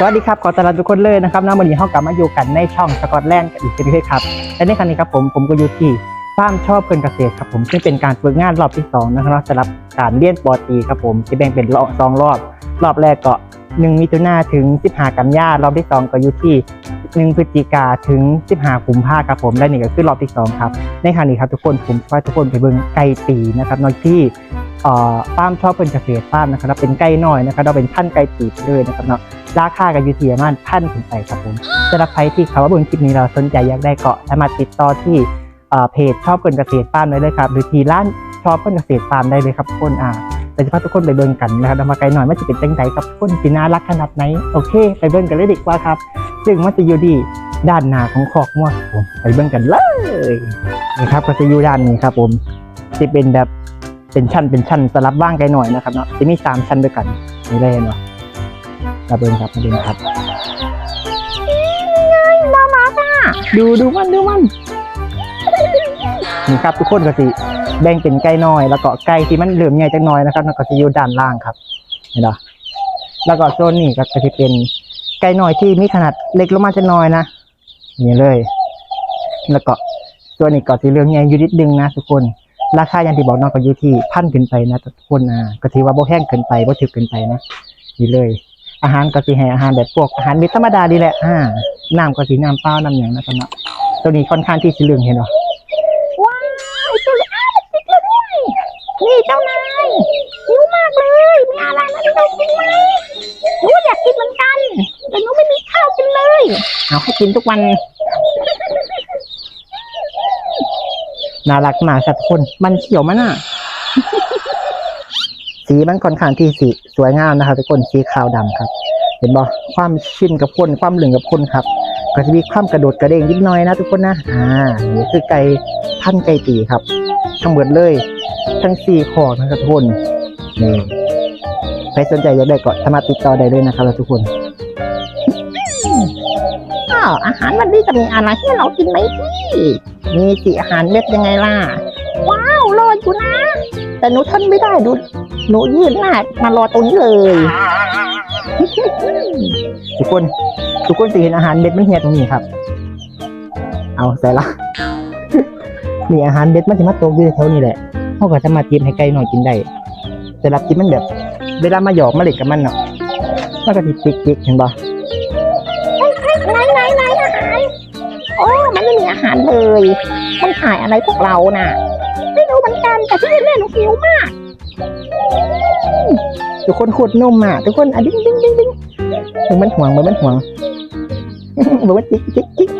สวัสดีครับขอต้อนรับทุกคนเลยนะครับน้าวันนี้เรากลับมาอยู่กันในช่องสกอตแลนด์กันอีกเช่นเคยครับและในครั้งนี้ครับผมผมก็อยู่ที่ฟาร์มชอบเพื่นเกษตรครับผมซึ่งเป็นการฝึกงานรอบที่สองนะครับสำหรับการเรียนปอตีครับผมจะแบ่งเป็นรอบสองรอบ รอบแรกก็1มิถุนาถึง 15 กันยารอบที่สองก็อยู่ที่ 1 พฤศจิกาถึง 15กุมภาครับผมและนี่ก็คือรอบที่สองครับ ในครั้งนี้ครับทุกคนผมจะพาทุกคนไปเบิ่งไก่ตีนะครับน้อยที่ฟาร์มชอบเพื่นเกษตรฟาร์มนะครับ เป็นไก่น้อยนะครับเราเป็นพันไก่ตีเลยนะครับเนาะ ราคากับยูทีประมาณพันขึ้นไปครับผมสำหรับใครที่เขาว่าบิ่งคลิปนี้เราสนใจอยากได้เกาะสามารถติดต่อที่เอ่อเพจชอบเกินเกษตรฟาร์มได้เลยครับหรือที่ร้านชอบเกินเกษตรฟาร์มได้เลยครับทุกคนอ่าแต่จะพาทุกคนไปเบิ่งกันนะครับเรามาไกลหน่อยว่าจะเป็นจังไดครับทุกคนสีน่ารักขนาดไหนโอเค ไปเบิ่งกันเลยดีกว่าครับ ซึ่งมันจะอยู่ที่ด้านหน้าของคอกมั่วครับผมไปเบิ่งกันเลยนี่ครับก็จะอยู่ด้านนี้ครับผมจะเป็นแบบเป็นชั้นเป็นชั้นสลับว่างไกลหน่อยนะครับเนาะจะมีสามชั้นด้วยกันนี่เลยเนาะ มาเบิ่งครับมาเบิ่งครับน่ารักอะดูดูมันดูมันนี่ครับทุกคนก็สิแบ่งเป็นไก่น้อย แล้วก็ไก่ที่มันเหลื่อมใหญ่จังน้อยนะครับแล้วก็จะอยู่ด้านล่างครับเห็นปะแล้วก็โซนนี้ก็จะเป็นไก่น้อยที่มีขนาดเล็กลงมาจังน้อยนะนี่เลย แล้วก็ตัวนี้ก็สีเหลืองใหญ่อยู่นิดนึงนะทุกคนราคาอย่างที่บอกเน้องก็อยู่ที่พันขึ้นไปนะทุกคนอ่าก็ถือว่าบ่แห้งเกินไปบ่ถึกเกินไปนะนี่เลย อาหารก็สิให้อาหารแบบพวกอาหารเม็ดธรรมดาดีแหละอ่าน้ำก็สิน้ำเปล่าน้ำอย่างนะครับเนาะตัวนี้ค่อนข้างที่สิเหลืองเห็นเนาะว้าวตัวอ้าวติดเลยด้วยนี่เจ้านายหิวมากเลยมีอะไรมาให้เรากินไหมหนูอยากกินเหมือนกัน แต่หนูไม่มีข้าวกินเลยเอาให้กินทุกวันน่ารักมากครับทุกคนมันเขียวมันอะ สีมันค่อนข้างที่สีสวยงามนะครับทุกคนสีขาวดำครับ เห็นบ่ความชินกับคนความเหลืองกับคนครับ ก็จะมีความกระโดดกระเด้งนิดหน่อยนะทุกคนนะอ่านี่คือไก่พันไก่ตีครับ ทั้งหมดเลย ทั้งสี่ขอกนะครับทุกคนนี่ใครสนใจอยากได้ก็สามารถติดต่อได้เลยนะครับทุกคนอาวอาหารวันนี้จะมีอะไรให้เรากินไหมพี่มีสีอาหารเม็ดยังไงล่ะ ว้าวรออยู่นะ แต่หนูทนไม่ได้ดู หนูยืนหน้ามารอตรงนี้เลย ทุกคน ทุกคนสิเห็นอาหารเม็ดมันเหียตรงนี้ครับ เอาใส่ละนี่อาหารเม็ดมันจะมาตกอยู่แถวนี้แหละเขาก็จะมากินให้ไก่หน่อยกินได้แต่รับกินมันแบบ เวลามาหยอกมาเล็กกับมันเนาะมันก็ติดจิกๆเห็นปะไหนไหนไหนอาหารโอ้มันไม่มีอาหารเลย มันขายอะไรพวกเราน่ะ ไม่รู้เหมือนกันแต่ที่แน่ๆหนูหิวมาก ทุกคนขวดนมอะทุกคนอะดิ้งดิ้งดิ้งดิ้งมึงมันห่วงมึงมันห่วงมึงมันจิ๊กจิ๊กจิ๊ก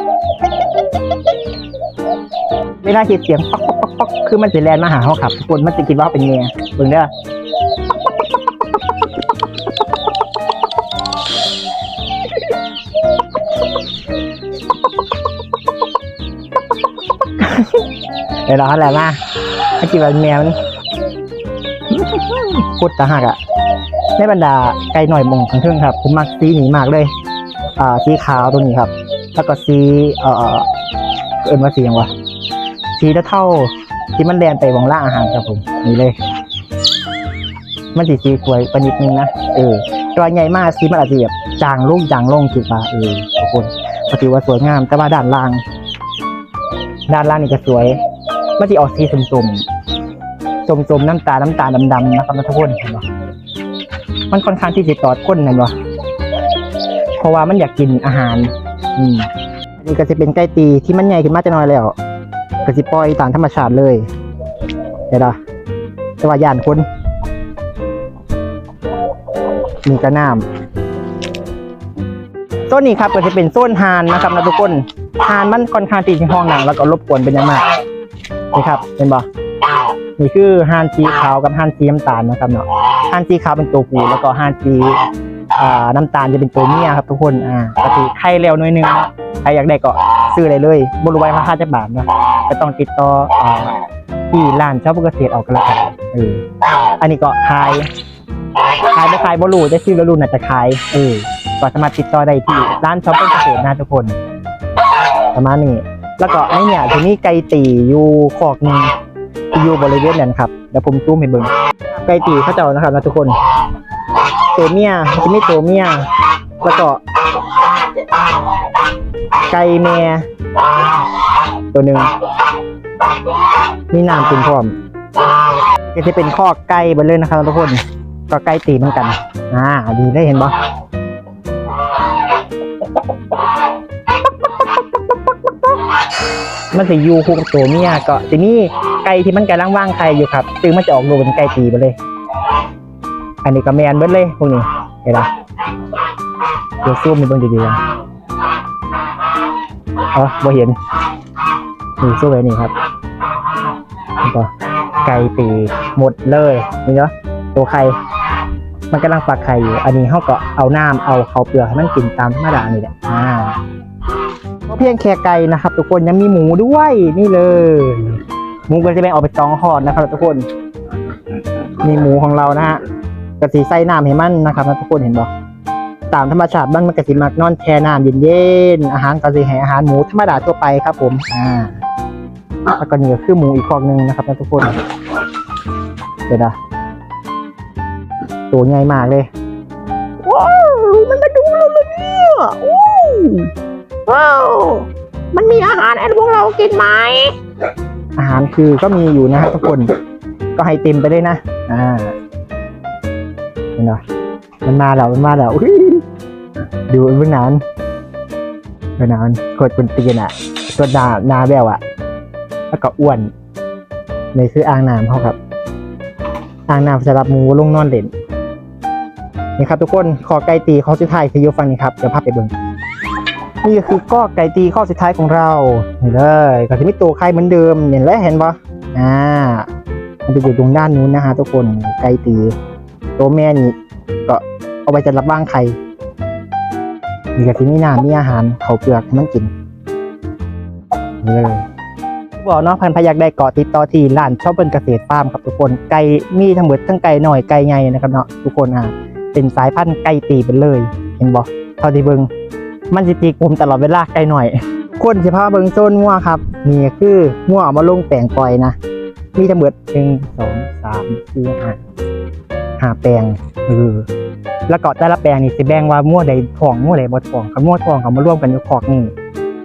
เวลาเห็ดเสียงป๊อกป๊อกป๊อกป๊อกคือมันจะแลนมาหาเขาครับทุกคนมันจะคิดว่าเป็นเมียเบิ่งเด้อเดี๋ยวเราอะไรมาถ้าคิดว่าเป็นเมียมัน พูดตาหักอะในบรรดาไก่หน่อยมงทั้งเทิงครับ ผมมักสีนี้มากเลย อ่าสีขาวตัวนี้ครับ แล้วก็สีเอ่อเอิ้นว่าสียังวะสีเท่าที่มันแดนไปวงล่างอาหารครับผมนี่เลย มันสีสีสวยประนิดนึงนะเออตัวใหญ่มากสีมันอาจจะแบบจางลงจางลงคิดว่าเออทุกคนก็ถือว่าสวยงาม แต่ว่าด้านล่าง ด้านล่างนี่ก็สวยมันจะออกสีส้มๆ ส้มๆน้ำตาลน้ำตาลดำๆนะครับทุกคนเห็นปะมันค่อนข้างที่จะตอดก้นนั่นวะเพราะว่ามันอยากกินอาหาร อืมอันนี้ก็จะเป็นไก่ตีที่มันใหญ่ขึ้นมาจะน้อยแล้วก็จะปล่อยตามธรรมชาติเลยเห็นปะแต่ว่าย่านคนมีกระน้ำโซนนี้ครับก็จะเป็นโซนฮานนะครับนะทุกคนฮานมันค่อนข้างที่ห้องหนังแล้วก็รบกวนเป็นอย่างมากนี่ครับ เห็นปะ นี่คือฮานสีขาวกับฮานสีน้ำตาลนะครับเนาะฮานจีขาวเป็นตัวผู้แล้วก็ฮานจีน้ำตาลจะเป็นตัวเมียครับทุกคนอ่าก็คือไข่เร็วหน่อยนึงนะใครอยากได้ก็ซื้อได้เลยบรูไว้ราคาจะบาทเนาะก็ต้องติดต่ออที่ร้านช้าปกติเอากันละกันเอออันนี้ก็ขายขายไม่ขายบรูได้ชื่อแล้วรุ่นอาจจะขายเออก็สามารถติดต่อได้ที่ร้านช้อปปิ้งเกษตรนะทุกคนประมาณนี้แล้วก็ในเนี่ยทีนี้ไก่ตีอยู่คอกนึง ที่อยู่บริเวณนั้นครับเดี๋ยวผมซูมให้เบิ่งไก่ตีเขาเจ้านะครับนะทุกคนตัวเมียมันจะมีตัวเมียแล้วก็ไก่แม่ตัวหนึ่งมีน้ำกินพร้อมก็จะเป็นข้อไก่ไปเลยนะครับทุกคนก็ไก่ตีเหมือนกัน อ่า ดีได้เห็นปะมันจะอยู่คู่กับตัวเมียก็ทีนี้ ไก่ที่มันกำลังว่างไข่อยู่ครับซึ่งมันจะออกลูกเป็นไก่ตีไปเลย อันนี้ก็แมนเบิดเลยพวกนี้เห็นปะเดี๋ยวซูมมีเบิ่งดีๆกันอ๋อบ่เห็นนี่ซูมไว้นี่ครับนี่ก็ไก่ตีหมดเลยนี่เนาะตัวไข่มันกำลังฟักไข่อยู่ อันนี้เขาก็เอาน้ำเอาเขาวเปลือกให้มันกินตามธรรมดานี่แหละอ่าเพียงแค่ไก่นะครับ ทุกคนยังมีหมูด้วยนี่เลย หมูก็จะแบ่งออกเป็นสองห่อนะครับทุกคน มีหมูของเรานะฮะกระสีใส่น้ำให้มันนะครับทุกคนเห็นบ่ตามธรรมชาติมันมันกะสีมักนอนแช่น้ำเย็นๆอาหารกระสีให้อาหารหมูธรรมดาทั่วไปครับ ผมอ่าแล้วก็นี่ก็คือหมูอีกคอกหนึ่งนะครับทุกคนเดี๋ยวนะตัวใหญ่มากเลยว้าวมันมาดูเราเลยเนี่ยว้าวมันมีอาหารให้พวกเรากินไหม อาหารคือก็มีอยู่นะฮะทุกคนก็ให้เต็มไปเลยนะ อ่าเห็นไหมมันมาแล้วมันมาแล้วดูเบื้องหนานเบื้องหนานกดบนเตียนอะตัวนานาแววอะ แล้วก็อ้วนนี่คืออ่างน้ำเขาครับ อ่างน้ำสำหรับหมูลงนอนเล่นนี่ครับทุกคนขอไก่ตีข้อสุดท้ายคือโยฟังนี่ครับเดี๋ยวพาไปเบิ่ง นี่ก็คือก็ไก่ตีข้อสุดท้ายของเรานี่เลยก็จะมีตัวไข่เหมือนเดิมเห็นแล้วเห็นปะอ่ามันจะอยู่ตรงด้านนู้นนะฮะทุกคนไก่ตี ตัวแม่นี่ก็เอาไปจะรับบ้างไข่นี่ก็ที่มีน้ำมีอาหารเขาเปลือกมันกินนี่เลยบอกเนาะพันพยักได้เกาะติดต่อที่ร้านชอบเป็นเกษตรฟาร์มครับทุกคนไก่มีทั้งหมดทั้งไก่หน่อยไก่ใหญ่นะครับเนาะทุกคนอะเป็นสายพันธุ์ไก่ตีไปเลย เห็นบอกเท่าที่เบิง มันสิตีกลุ่มตลอดเวลาไก่หน่อย คนสิพาเบิงโซนงัวครับนี่คืองัวเอามาลงแปลงปล่อยนะ มีทั้งหมดหนึ่งสองสามสี่ห้าห้าแปลงเออแล้วก็แต่ละแปลงนี่สิแบ่งว่ามั่วใดทองมั่วใดบ่ทองคันมั่วทองก็มาร่วมกันอยู่ขอกนี่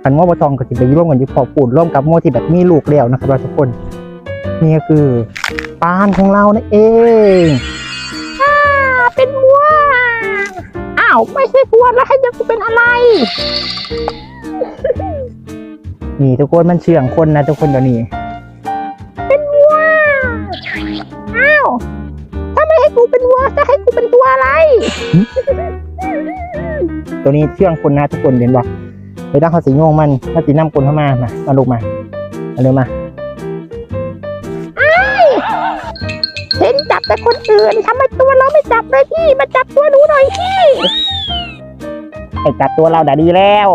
คันมั่วบ่ทองก็สิไปร่วมกันอยู่ขอกปูนร่วมกับมั่วที่แบบมีลูกแล้วนะครับทุกคนนี่ก็คือปานของเรานั่นเองาวไม่ใช่วัวแล้วให้ยังกูเป็นอะไร นี่ทุกคนมันเชื่องคนนะทุกคนเดี๋ยวนี้เป็นวัวอ้าวถ้าไม่ให้กูเป็นวัวจะให้กูเป็นตัวอะไร ตัวนี้เชื่องคนนะทุกคนเห็นบอกไปตั้งเขาสีโยงมันถ้าสีน้ำคนเข้ามามามาลูกมามาเร็วมา จับแต่คนอื่นทำไมตัวเราไม่จับเลยพี่ มาจับตัวหนูหน่อยพี่ไอ้จับตัวเราด่ดีแล้ว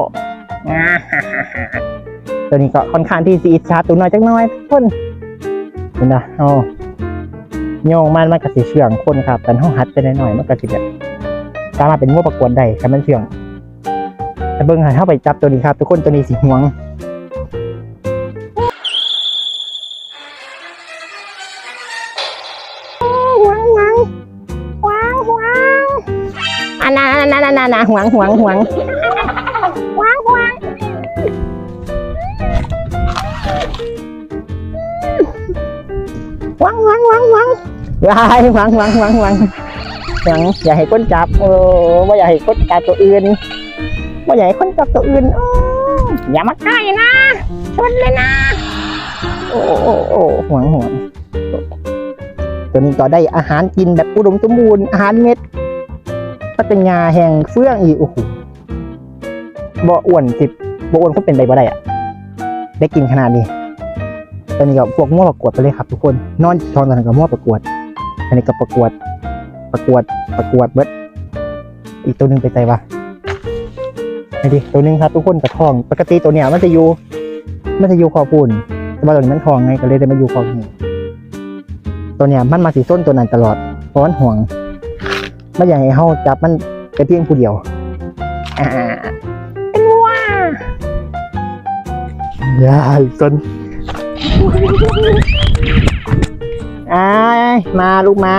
ตัวนี้ก็ค่อนข้างที่สีชาตัวน้อยจักหน้อยทุกคนเห็นะโอ้โยงมันมันกระสีเชื่องคนครับแต่ห้องหัดไปหน่อยมันกระสีแบบสามารถเป็นมั่วประกวดได้แค่มันเชื่องแต่เบิ้งให้เข้าไปจับตัวนี้ครับ ทุกคนตัวนี้สีห่วง นนั้นอันนั้นหวงหวงหวงหวงหวงหวงหวงหวงหวงวายหวงหวงหวงหวงหวงอย่าให้คนจับโอ้ว่าอย่าให้คนจับตัวอื่นว่าอย่าให้คนจับตัวอื่นโอ้อย่ามาใกล้นะชนเลยนะ โอ้โอ้โอ้หวงหวงตัวนี้ก็ได้อาหารกินแบบอุดมสมบูรณ์อาหารเม็ด ปัตญาแห่งเฟื่องอีกโอ้โหบ่อ้วนสิบ่อ้วนก็เป็นไปบ่ได้อะได้กินขนาดนี้ตัวนี้ก็พวกมั่วประกวดไปเลยครับทุกคนนอนทองตอนนั้นก็มั่วประกวด อันนี้ก็ประกวด ประกวดประกวดเบิดอีกตัวหนึงไปใจวะนี่ดิตัวหนึงครับทุกคนกับทอง ปกติตัวเนี้ยมันจะอยู่มันจะอยู่คอปูนแต่ว่าตัวนี้มันทองไงก็เลยได้มาอยู่คอนี้ตัวเนี้ยมันมาสีส้นตัวนั้นตลอดเพราะมันห่วง ไม่อยากให้เฮาจับมันแต่เพียงผู้เดียวเป็นว้าอย่าจนไอ้มาลูกมา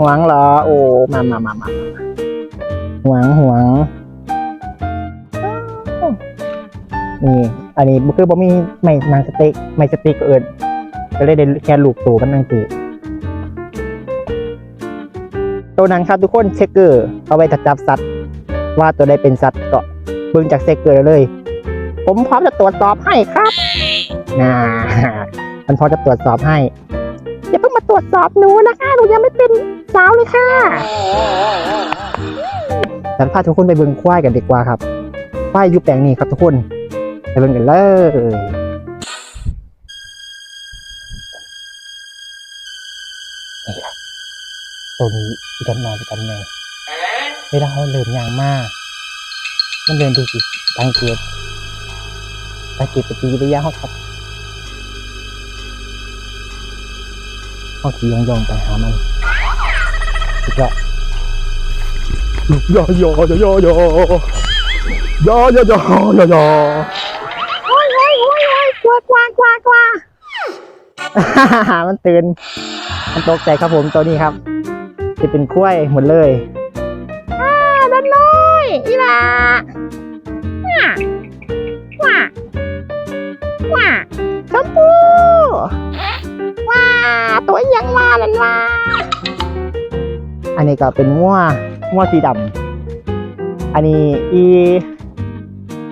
หวังเหรอ โอ้มามามามาหวังหวังนี่อันนี้คือบ่มีไม่มาสเต็กไม่สเต็กเอิญก็เลยได้แค่ลูกตัวกันนั่งตี ตัวนั้นครับทุกคนเช็คเกอร์เอาไว้จับสัตว์ ว่าตัวใดเป็นสัตว์ก็เบิ่งจากเช็คเกอร์เลย ผมพร้อมจะตรวจสอบให้ครับน่ามันพร้อมจะตรวจสอบให้อย่าเพิ่งมาตรวจสอบหนูนะคะหนูยังไม่เป็นสาวเลยค่ะฉันพาทุกคนไปเบิ่งควายกันดีกว่าครับป้ายอยูแปลงนี้ครับทุกคนไปเบิ่งกันเลย ตัวนี้ที่กันมาที่กันมาเวลาเขาเริ่มยางมากมันเดินดูสิสังเกตสังเกตปฏิกิริยาเขาครับเขาขี่ยองๆไปหามันสุดยอดยอยอยอยอยอยอยอยอยอยอโอ้ยโอ้ยโอ้ยโอ้ยกลัวกลัวกลัวกลัวมันตื่นมันตกใจครับผมตัวนี้ครับ จะเป็นกล้วยหมดเลยอ่าดันน้อยอีหล่าว้าว้าว้าชมพูว้าตัวยังว่านั่นว่าอันนี้ก็เป็นง่วง่วสีดำอันนี้อี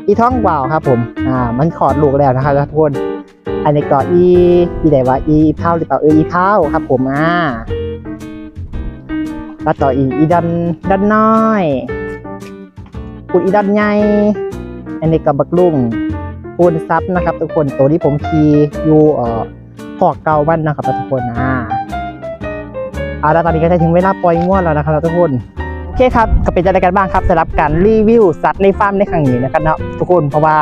อีท้องเปล่าครับ ผม อ่า มันขอดลูกแล้วนะครับทุกคน อันนี้ก็อีอีไหนวะอีเผาหรือเปล่าเอออีเผาครับ ผม อ่า แล้วต่ออีอีดันดันน้อยปูนอีดันใหญ่อันนี้ก็บักลุ่งปูนซับนะครับ ทุกคนตัวที่ผมขี่อยู่เอ่อขอกเก่ามันนะครับทุกคนอ่าเอาละตอนนี้ก็จะถึงเวลาปล่อยงวดแล้วนะครับทุกคนโอเคครับก็เป็นจะได้กันบ้างครับสำหรับการรีวิวสัตว์ในฟาร์มในครั้งนี้นะครับเนาะทุกคนเพราะว่า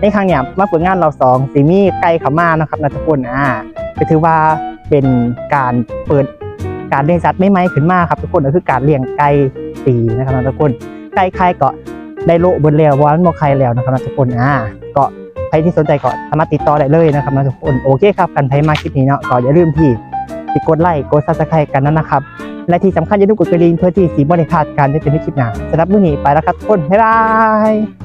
ในครั้งเนี้ยมาฝึกงานเราสองสีมีไก่ขามานะครับนะทุกคนอ่าก็ถือว่าเป็นการเปิด การเลี้ยงสัตว์ไม่ไหมขึ้นมาครับทุกคนก็คือการเลี้ยงไก่ตีนะครับทุกคนไก่ไข่ก็ได้โลบนแล้ววานโมไข่แล้วนะครับทุกคนอ่าก็ใครที่สนใจก็สามารถติดต่อได้เลยนะครับทุกคนโอเคครับกันใครมาคลิปนี้เนาะก็อย่าลืมที่ติดกดไลค์กดซับสไครต์กันนะครับและที่สำคัญอย่าลืมกดกระดิ่งเพื่อที่สีบริพาดการได้เป็นคลิปหน้าสำหรับมื้อนี้ไปแล้วครับทุกคนบ๊ายบาย